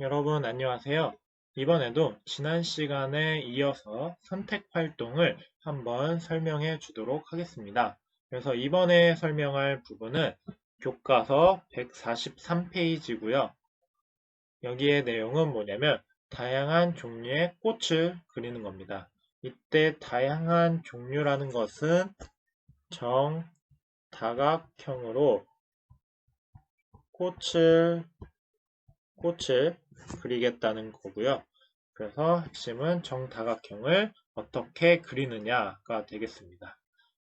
여러분 안녕하세요. 이번에도 지난 시간에 이어서 선택 활동을 한번 설명해 주도록 하겠습니다. 그래서 이번에 설명할 부분은 교과서 143페이지고요. 여기에 내용은 뭐냐면 다양한 종류의 꽃을 그리는 겁니다. 이때 다양한 종류라는 것은 정 다각형으로 꽃을 꽃을 그리겠다는 거고요. 그래서 핵심은 정다각형을 어떻게 그리느냐가 되겠습니다.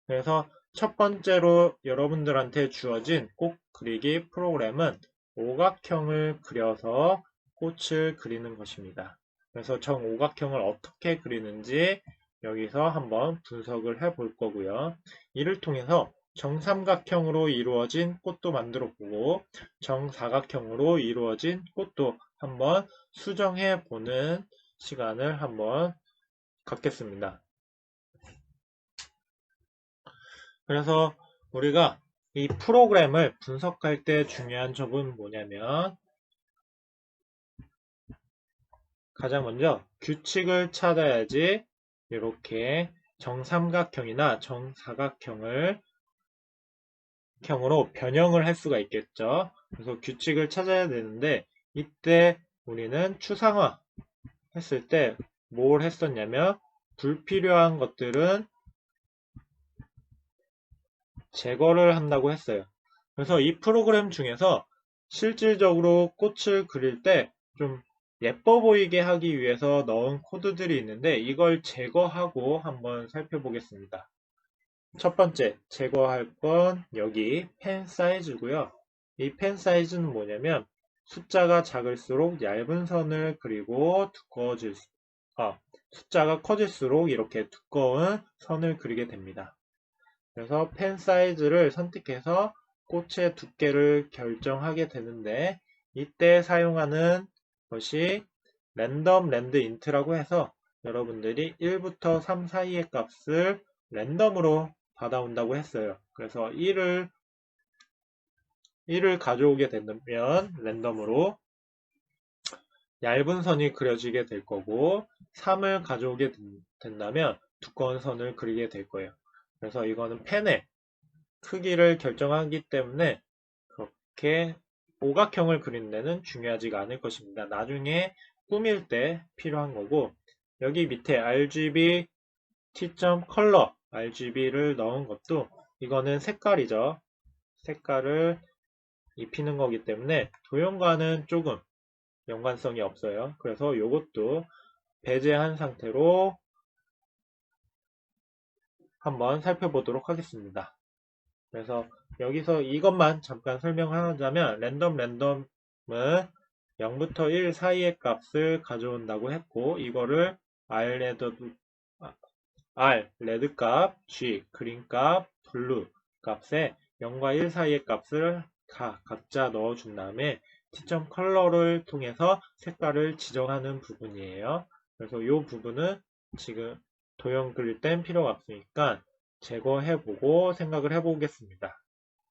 그래서 첫 번째로 여러분들한테 주어진 꽃 그리기 프로그램은 오각형을 그려서 꽃을 그리는 것입니다. 그래서 정오각형을 어떻게 그리는지 여기서 한번 분석을 해 볼 거고요. 이를 통해서 정삼각형으로 이루어진 꽃도 만들어 보고 정사각형으로 이루어진 꽃도 한번 수정해 보는 시간을 한번 갖겠습니다. 그래서 우리가 이 프로그램을 분석할 때 중요한 점은 뭐냐면 가장 먼저 규칙을 찾아야지 이렇게 정삼각형이나 정사각형을 형으로 변형을 할 수가 있겠죠. 그래서 규칙을 찾아야 되는데 이때 우리는 추상화 했을 때 뭘 했었냐면 불필요한 것들은 제거를 한다고 했어요. 그래서 이 프로그램 중에서 실질적으로 꽃을 그릴 때 좀 예뻐 보이게 하기 위해서 넣은 코드들이 있는데 이걸 제거하고 한번 살펴보겠습니다. 첫 번째 제거할 건 여기 펜 사이즈고요. 이 펜 사이즈는 뭐냐면 숫자가 작을수록 얇은 선을 그리고 두꺼워질 수, 아, 숫자가 커질수록 이렇게 두꺼운 선을 그리게 됩니다. 그래서 펜 사이즈를 선택해서 꽃의 두께를 결정하게 되는데 이때 사용하는 것이 랜덤 랜드 인트라고 해서 여러분들이 1부터 3 사이의 값을 랜덤으로 받아온다고 했어요. 그래서 1을 1을 가져오게 되면 랜덤으로 얇은 선이 그려지게 될 거고 3을 가져오게 된다면 두꺼운 선을 그리게 될 거예요. 그래서 이거는 펜의 크기를 결정하기 때문에 그렇게 오각형을 그리는 데는 중요하지가 않을 것입니다. 나중에 꾸밀 때 필요한 거고 여기 밑에 RGB T.color RGB를 넣은 것도 이거는 색깔이죠. 색깔을 입히는 거기 때문에 도형과는 조금 연관성이 없어요. 그래서 이것도 배제한 상태로 한번 살펴보도록 하겠습니다. 그래서 여기서 이것만 잠깐 설명하자면 랜덤 랜덤은 0부터 1 사이의 값을 가져온다고 했고 이거를 r레드 R 레드 값, G 그린 값, 블루 값에 0과 1 사이의 값을 다 각자 넣어준 다음에 T점 컬러를 통해서 색깔을 지정하는 부분이에요. 그래서 이 부분은 지금 도형 그릴 땐 필요가 없으니까 제거해보고 생각을 해보겠습니다.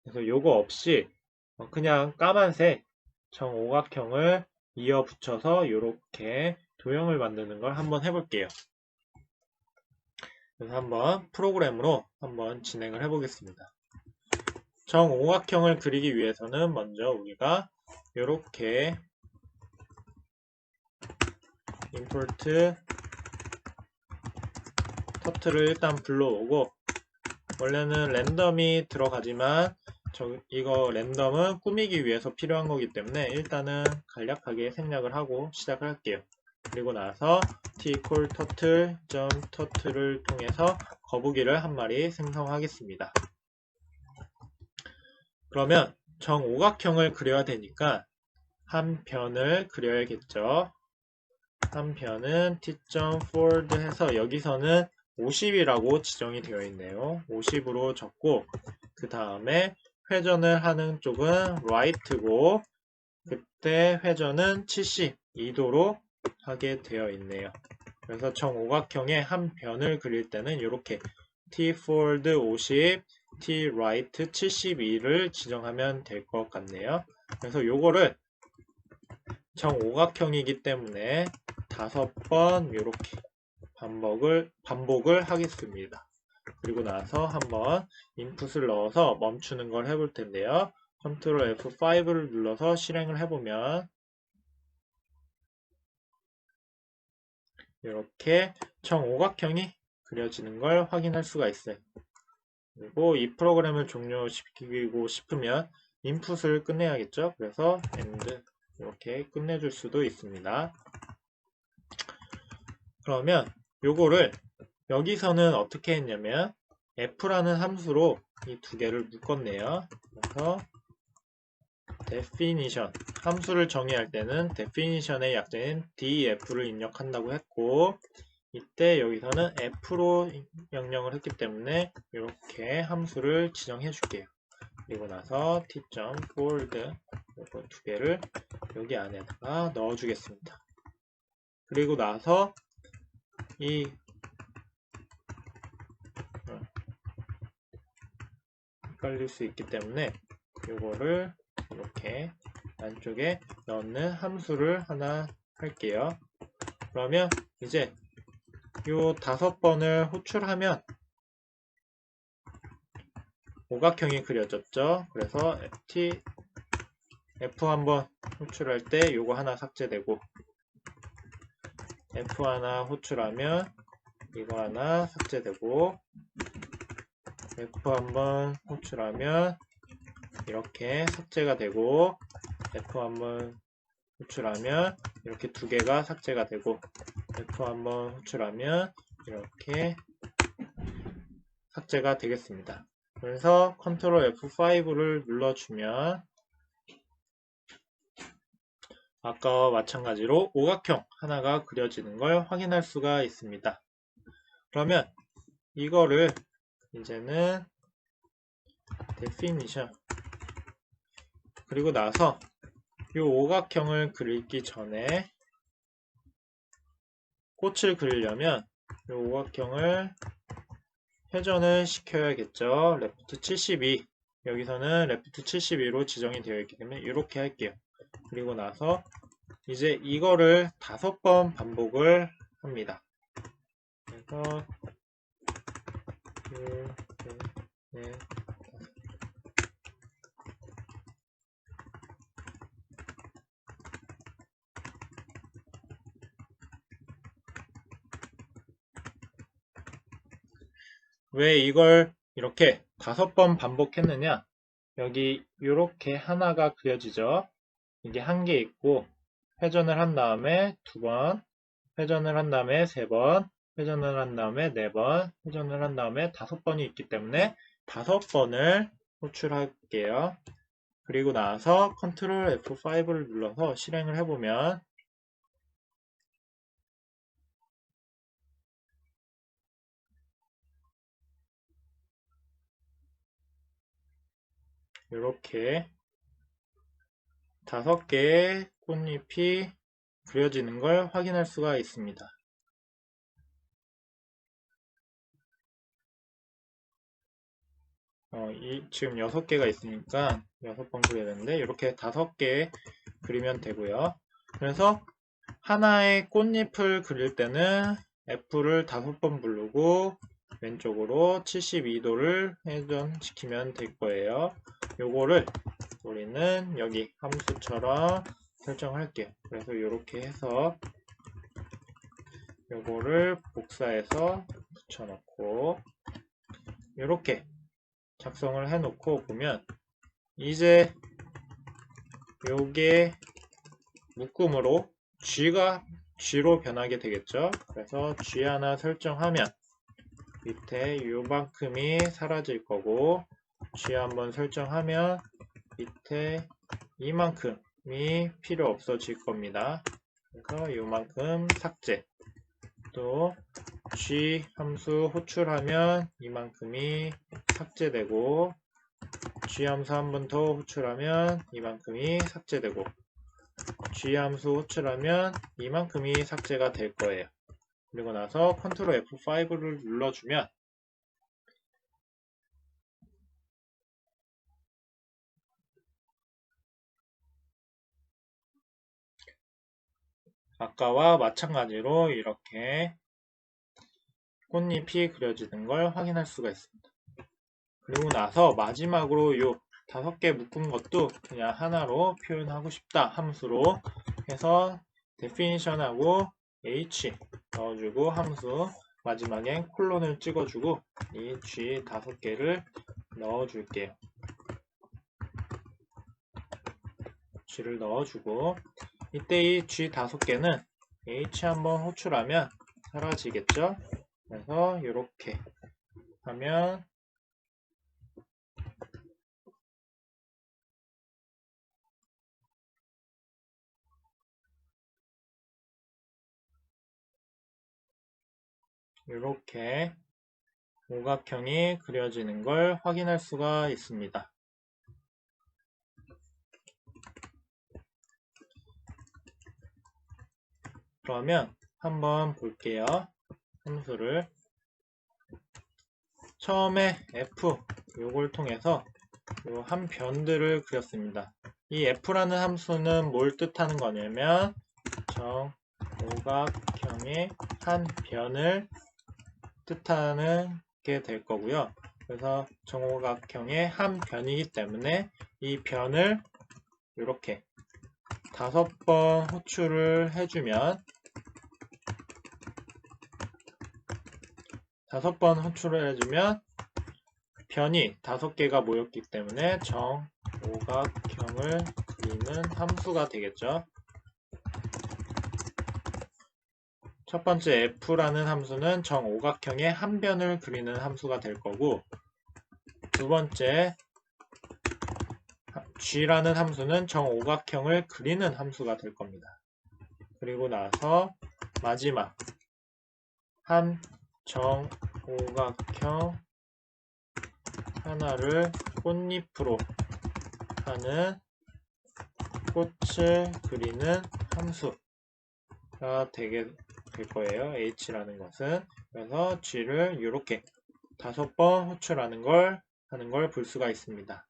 그래서 이거 없이 그냥 까만색 정오각형을 이어 붙여서 이렇게 도형을 만드는 걸 한번 해볼게요. 그래서 한번 프로그램으로 한번 진행을 해보겠습니다. 정오각형을 그리기 위해서는 먼저 우리가 이렇게 import 터트를 일단 불러오고 원래는 랜덤이 들어가지만 저 이거 랜덤은 꾸미기 위해서 필요한 거기 때문에 일단은 간략하게 생략을 하고 시작을 할게요. 그리고 나서 t equal turtle turtle을 통해서 거북이를 한 마리 생성하겠습니다. 그러면 정오각형을 그려야 되니까 한 변을 그려야겠죠. 한 변은 t.forward 해서 여기서는 50이라고 지정이 되어 있네요. 50으로 적고 그 다음에 회전을 하는 쪽은 right고 그때 회전은 72도로 하게 되어 있네요. 그래서 정오각형의 한 변을 그릴 때는 이렇게 t forward 50, right 72를 지정하면 될 것 같네요. 그래서 요거를 정오각형이기 때문에 다섯 번 이렇게 반복을 반복을 하겠습니다. 그리고 나서 한번 인풋을 넣어서 멈추는 걸 해볼 텐데요. 컨트롤 F5를 눌러서 실행을 해보면 이렇게 정오각형이 그려지는 걸 확인할 수가 있어요. 그리고 이 프로그램을 종료시키고 싶으면 인풋을 끝내야겠죠. 그래서 end 이렇게 끝내줄 수도 있습니다. 그러면 요거를 여기서는 어떻게 했냐면 f라는 함수로 이 두 개를 묶었네요. 그래서 definition 함수를 정의할 때는 definition의 약자인 def를 입력한다고 했고 이때 여기서는 f로 명령을 했기 때문에 이렇게 함수를 지정해 줄게요. 그리고 나서 t.fold 이거 두 개를 여기 안에다가 넣어 주겠습니다. 그리고 나서 이 어, 헷갈릴 수 있기 때문에 이거를 이렇게 안쪽에 넣는 함수를 하나 할게요. 그러면 이제 요 다섯 번을 호출하면 오각형이 그려졌죠. 그래서 ft f 한번 호출할 때 요거 하나 삭제되고 f 하나 호출하면 이거 하나 삭제되고 f 한번 호출하면 이렇게 삭제가 되고 F 한번 호출하면 이렇게 두 개가 삭제가 되고 F 한번 호출하면 이렇게 삭제가 되겠습니다. 그래서 컨트롤 F5를 눌러주면 아까와 마찬가지로 오각형 하나가 그려지는 걸 확인할 수가 있습니다. 그러면 이거를 이제는 definition 그리고 나서 이 오각형을 그리기 전에 꽃을 그리려면 이 오각형을 회전을 시켜야겠죠. 레프트 72 여기서는 레프트 72로 지정이 되어 있기 때문에 이렇게 할게요. 그리고 나서 이제 이거를 다섯 번 반복을 합니다. 그래서 1, 2, 3, 왜 이걸 이렇게 다섯 번 반복했느냐? 여기 이렇게 하나가 그려지죠. 이게 한 개 있고 회전을 한 다음에 두 번, 회전을 한 다음에 세 번, 회전을 한 다음에 네 번, 회전을 한 다음에 다섯 번이 있기 때문에 다섯 번을 호출할게요. 그리고 나서 컨트롤 F5를 눌러서 실행을 해보면 이렇게 다섯 개의 꽃잎이 그려지는 걸 확인할 수가 있습니다. 어, 이, 지금 여섯 개가 있으니까 여섯 번 그려야 되는데 이렇게 다섯 개 그리면 되고요. 그래서 하나의 꽃잎을 그릴 때는 F를 다섯 번 부르고 왼쪽으로 72도를 회전시키면 될 거예요. 요거를 우리는 여기 함수처럼 설정할게요. 그래서 이렇게 해서 요거를 복사해서 붙여놓고 이렇게 작성을 해놓고 보면 이제 요게 묶음으로 G가 G로 변하게 되겠죠. 그래서 G 하나 설정하면 밑에 요만큼이 사라질 거고 G 한번 설정하면 밑에 이만큼이 필요 없어질 겁니다. 그래서 요만큼 삭제 또 G 함수 호출하면 이만큼이 삭제되고 G 함수 한 번 더 호출하면 이만큼이 삭제되고 G 함수 호출하면 이만큼이 삭제가 될 거예요. 그리고 나서 컨트롤 F5를 눌러주면 아까와 마찬가지로 이렇게 꽃잎이 그려지는 걸 확인할 수가 있습니다. 그리고 나서 마지막으로 요 다섯 개 묶은 것도 그냥 하나로 표현하고 싶다 함수로 해서 definition하고 h 넣어주고 함수 마지막에 콜론을 찍어주고 이 g 다섯 개를 넣어줄게요. g를 넣어주고 이때 이 g 다섯 개는 h 한번 호출하면 사라지겠죠? 그래서 이렇게 하면 이렇게 오각형이 그려지는 걸 확인할 수가 있습니다. 그러면 한번 볼게요. 함수를 처음에 f 요걸 통해서 요 한 변들을 그렸습니다. 이 f라는 함수는 뭘 뜻하는 거냐면 정오각형의 한 변을 뜻하는 게 될 거고요. 그래서 정오각형의 한 변이기 때문에 이 변을 이렇게 다섯 번 호출을 해주면 다섯 번 호출을 해주면 변이 다섯 개가 모였기 때문에 정오각형을 그리는 함수가 되겠죠. 첫 번째 f라는 함수는 정오각형의 한 변을 그리는 함수가 될 거고 두 번째 g라는 함수는 정오각형을 그리는 함수가 될 겁니다. 그리고 나서 마지막 한 정오각형 하나를 꽃잎으로 하는 꽃을 그리는 함수가 되게 될 거예요. h라는 것은. 그래서 g를 이렇게 다섯 번 호출하는 걸 하는 걸 볼 수가 있습니다.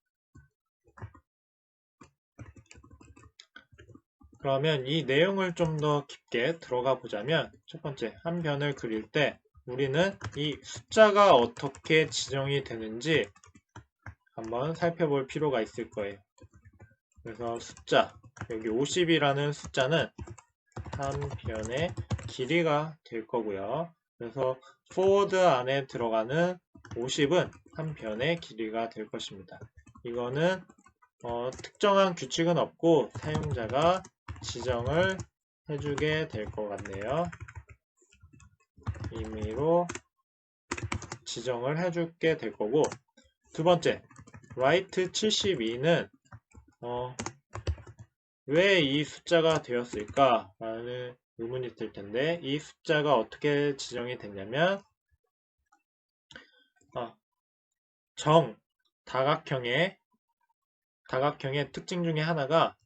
그러면 이 내용을 좀 더 깊게 들어가 보자면 첫 번째 한 변을 그릴 때 우리는 이 숫자가 어떻게 지정이 되는지 한번 살펴볼 필요가 있을 거예요. 그래서 숫자 여기 50이라는 숫자는 한 변의 길이가 될 거고요. 그래서 forward 안에 들어가는 50은 한 변의 길이가 될 것입니다. 이거는 어, 특정한 규칙은 없고 사용자가 지정을 해주게 될 것 같네요. 임의로 지정을 해주게 될 거고 두 번째 write 72는 어, 왜 이 숫자가 되었을까? 라는 의문이 들 텐데 이 숫자가 어떻게 지정이 됐냐면 어, 정 다각형의 다각형의 특징 중에 하나가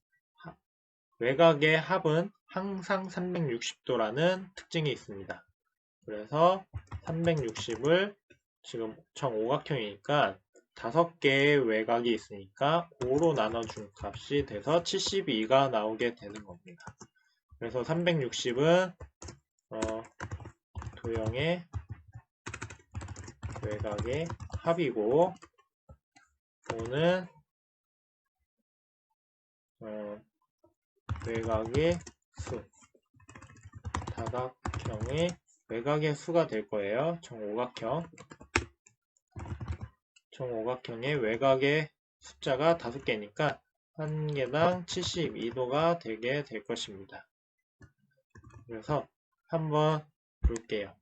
외곽의 합은 항상 360도라는 특징이 있습니다. 그래서 360을 지금 정오각형이니까 다섯 개의 외곽이 있으니까 5로 나눠준 값이 돼서 72가 나오게 되는 겁니다. 그래서 360은 어, 도형의 외곽의 합이고 5는 어, 외곽의 수 다각형의 외곽의 수가 될 거예요. 정오각형 정오각형의 외곽의 숫자가 5개니까 한 개당 72도가 되게 될 것입니다. 그래서 한번 볼게요.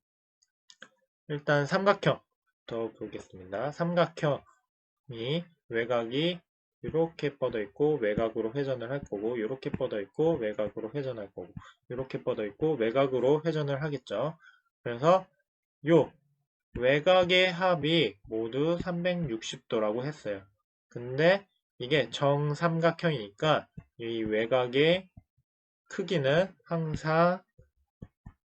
일단 삼각형 더 보겠습니다. 삼각형이 외곽이 이렇게 뻗어 있고 외곽으로 회전을 할 거고 이렇게 뻗어 있고 외곽으로 회전할 거고 이렇게 뻗어 있고 외곽으로 회전을 하겠죠. 그래서 요 외곽의 합이 모두 360도라고 했어요. 근데 이게 정삼각형이니까 이 외곽의 크기는 항상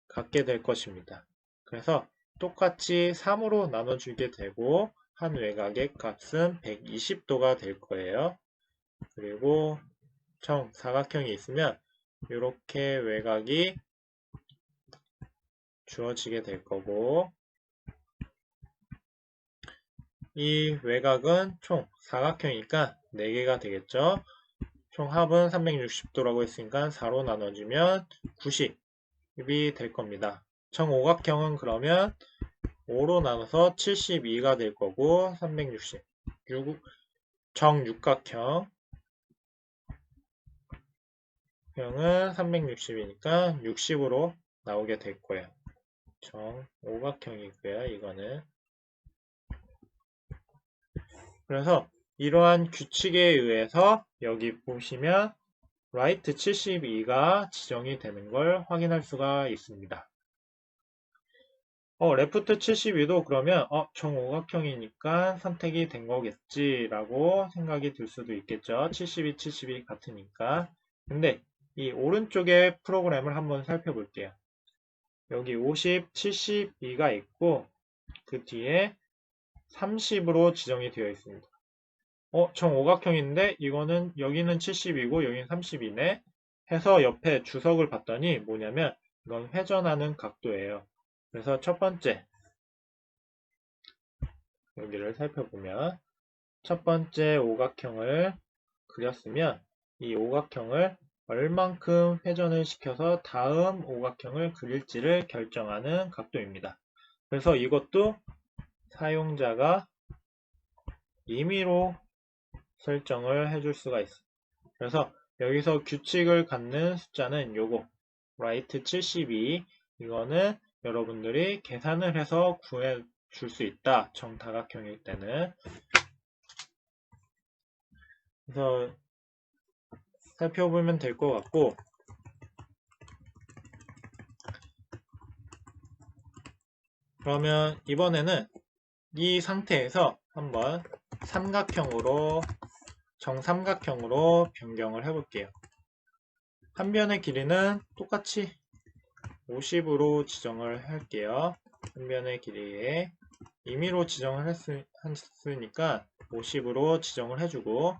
갖게 될 것입니다. 그래서 똑같이 3으로 나눠주게 되고 한 외곽의 값은 120도가 될 거예요. 그리고 정 사각형이 있으면 이렇게 외곽이 주어지게 될 거고 이 외곽은 총 사각형이니까 4개가 되겠죠. 총 합은 360도라고 했으니까 4로 나눠주면 90이 될 겁니다. 정오각형은 그러면 5로 나눠서 72가 될 거고 360 6, 정육각형 형은 360이니까 60으로 나오게 될 거예요. 정오각형이고요. 이거는 그래서 이러한 규칙에 의해서 여기 보시면 right 72가 지정이 되는 걸 확인할 수가 있습니다. 어, 레프트 72도 그러면 어, 정오각형이니까 선택이 된 거겠지 라고 생각이 들 수도 있겠죠. 72, 72 같으니까. 근데 이 오른쪽에 프로그램을 한번 살펴볼게요. 여기 50, 72가 있고 그 뒤에 30으로 지정이 되어 있습니다. 어, 정오각형인데 이거는 여기는 70이고 여기는 30이네 해서 옆에 주석을 봤더니 뭐냐면 이건 회전하는 각도예요. 그래서 첫 번째 여기를 살펴보면 첫 번째 오각형을 그렸으면 이 오각형을 얼만큼 회전을 시켜서 다음 오각형을 그릴지를 결정하는 각도입니다. 그래서 이것도 사용자가 임의로 설정을 해줄 수가 있습니다. 그래서 여기서 규칙을 갖는 숫자는 요거 right 72 이거는 여러분들이 계산을 해서 구해 줄 수 있다. 정다각형일 때는 그래서 살펴보면 될 것 같고 그러면 이번에는 이 상태에서 한번 삼각형으로 정삼각형으로 변경을 해볼게요. 한 변의 길이는 똑같이 50으로 지정을 할게요. 한 변의 길이에 임의로 지정을 했으, 했으니까 50으로 지정을 해주고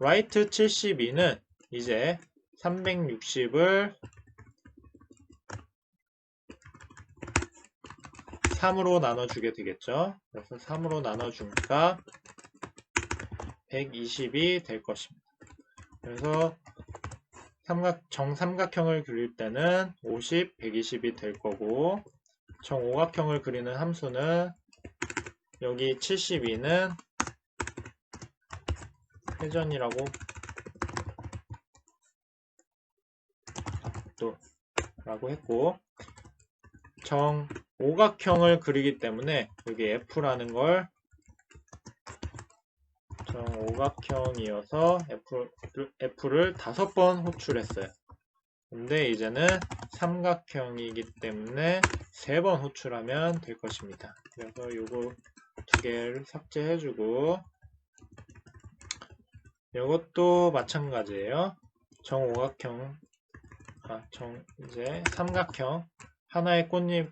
right 72는 이제 360을 3으로 나눠주게 되겠죠. 그래서 3으로 나눠주니까 120이 될 것입니다. 그래서 삼각, 정삼각형을 그릴 때는 50, 120이 될 거고 정오각형을 그리는 함수는 여기 72는 회전이라고 또 라고 했고 정 오각형을 그리기 때문에 여기 F라는 걸 정오각형이어서 F를, F를 다섯 번 호출했어요. 근데 이제는 삼각형이기 때문에 세 번 호출하면 될 것입니다. 그래서 요거 두 개를 삭제해주고 이것도 마찬가지예요. 정오각형, 아, 정, 이제 삼각형 하나의 꽃잎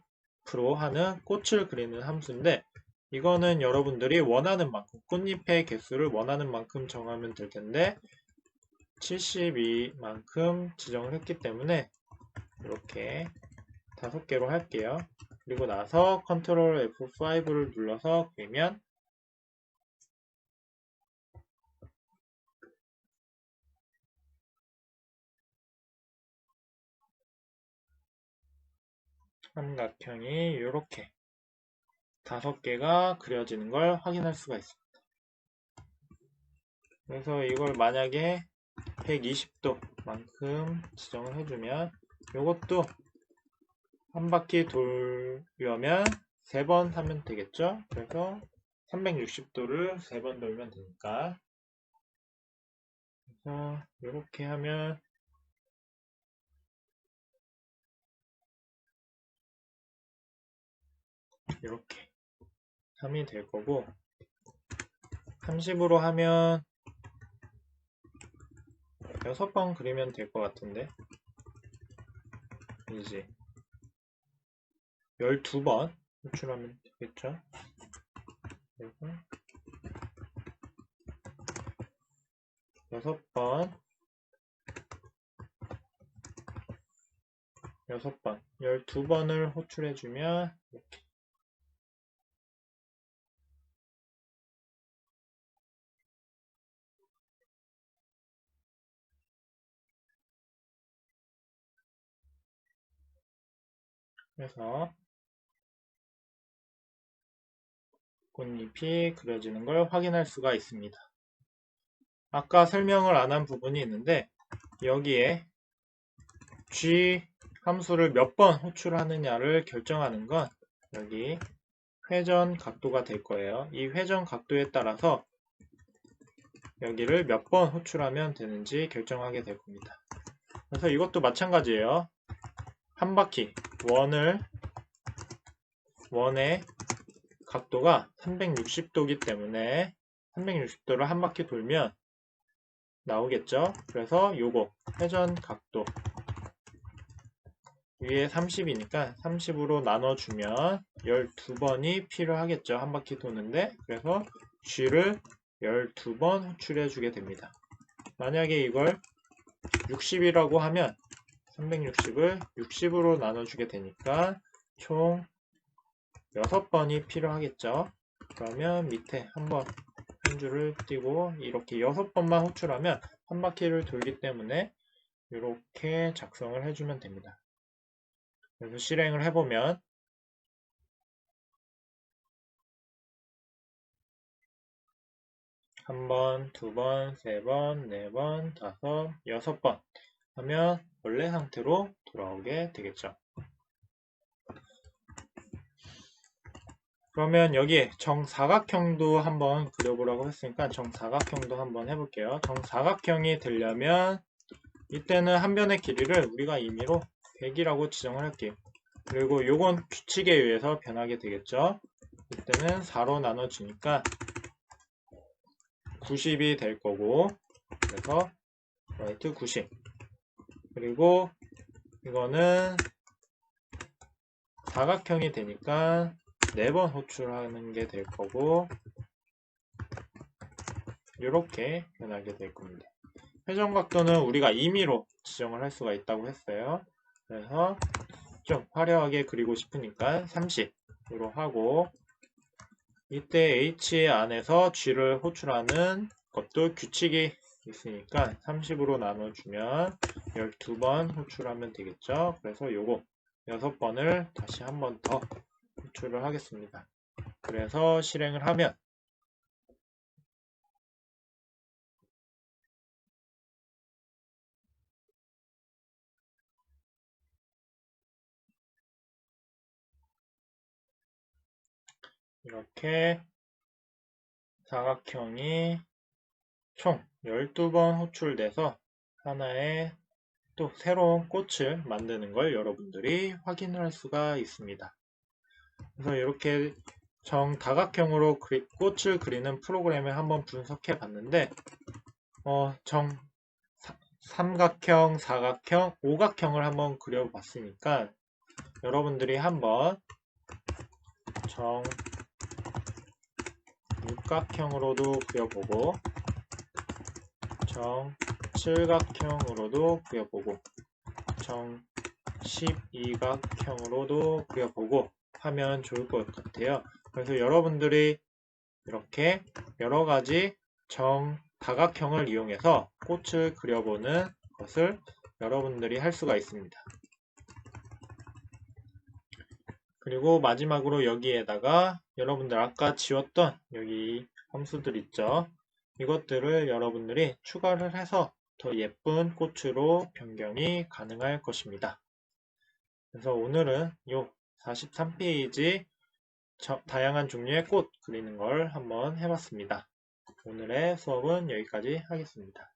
앞으로 하는 꽃을 그리는 함수인데 이거는 여러분들이 원하는 만큼 꽃잎의 개수를 원하는 만큼 정하면 될 텐데 72만큼 지정을 했기 때문에 이렇게 다섯 개로 할게요. 그리고 나서 컨트롤 F5를 눌러서 그리면 삼각형이 이렇게 다섯 개가 그려지는 걸 확인할 수가 있습니다. 그래서 이걸 만약에 120도만큼 지정을 해주면 이것도 한 바퀴 돌려면 세 번 하면 되겠죠? 그래서 360도를 세 번 돌면 되니까 그래서 이렇게 하면 이렇게 3이 될 거고 30으로 하면 6번 그리면 될 것 같은데? 이제 12번 호출하면 되겠죠? 그래서 6번 6번, 12번을 호출해주면 이렇게 그래서 꽃잎이 그려지는 걸 확인할 수가 있습니다. 아까 설명을 안 한 부분이 있는데 여기에 g 함수를 몇 번 호출하느냐를 결정하는 건 여기 회전 각도가 될 거예요. 이 회전 각도에 따라서 여기를 몇 번 호출하면 되는지 결정하게 될 겁니다. 그래서 이것도 마찬가지예요. 한 바퀴 원을 원의 각도가 360도기 때문에 360도를 한 바퀴 돌면 나오겠죠. 그래서 요거 회전 각도 위에 30이니까 30으로 나눠주면 12번이 필요하겠죠. 한 바퀴 도는데 그래서 G를 12번 호출해 주게 됩니다. 만약에 이걸 60이라고 하면 360을 60으로 나눠주게 되니까 총 6번이 필요하겠죠. 그러면 밑에 한번 한 줄을 띄고 이렇게 6번만 호출하면 한 바퀴를 돌기 때문에 이렇게 작성을 해주면 됩니다. 그래서 실행을 해보면 한 번, 두 번, 세 번, 네 번, 다섯, 여섯 번 하면 원래 상태로 돌아오게 되겠죠. 그러면 여기에 정사각형도 한번 그려보라고 했으니까 정사각형도 한번 해볼게요. 정사각형이 되려면 이때는 한 변의 길이를 우리가 임의로 100이라고 지정을 할게요. 그리고 요건 규칙에 의해서 변하게 되겠죠. 이때는 4로 나눠주니까 90이 될 거고 그래서 라이트 90 그리고 이거는 사각형이 되니까 4번 호출하는 게 될 거고 이렇게 변하게 될 겁니다. 회전각도는 우리가 임의로 지정을 할 수가 있다고 했어요. 그래서 좀 화려하게 그리고 싶으니까 30으로 하고 이때 H 안에서 G를 호출하는 것도 규칙이 있으니까 30으로 나눠주면 12번 호출하면 되겠죠. 그래서 요거 6번을 다시 한 번 더 호출을 하겠습니다. 그래서 실행을 하면 이렇게 사각형이 총 12번 호출돼서 하나의 또 새로운 꽃을 만드는 걸 여러분들이 확인을 할 수가 있습니다. 그래서 이렇게 정다각형으로 그리, 꽃을 그리는 프로그램을 한번 분석해 봤는데 어, 정 삼각형, 사각형, 오각형을 한번 그려봤으니까 여러분들이 한번 정 육각형으로도 그려보고 정 칠각형으로도 그려보고 정 12각형으로도 그려보고 하면 좋을 것 같아요. 그래서 여러분들이 이렇게 여러 가지 정 다각형을 이용해서 꽃을 그려보는 것을 여러분들이 할 수가 있습니다. 그리고 마지막으로 여기에다가 여러분들 아까 지웠던 여기 함수들 있죠. 이것들을 여러분들이 추가를 해서 더 예쁜 꽃으로 변경이 가능할 것입니다. 그래서 오늘은 이 43페이지 다양한 종류의 꽃 그리는 걸 한번 해봤습니다. 오늘의 수업은 여기까지 하겠습니다.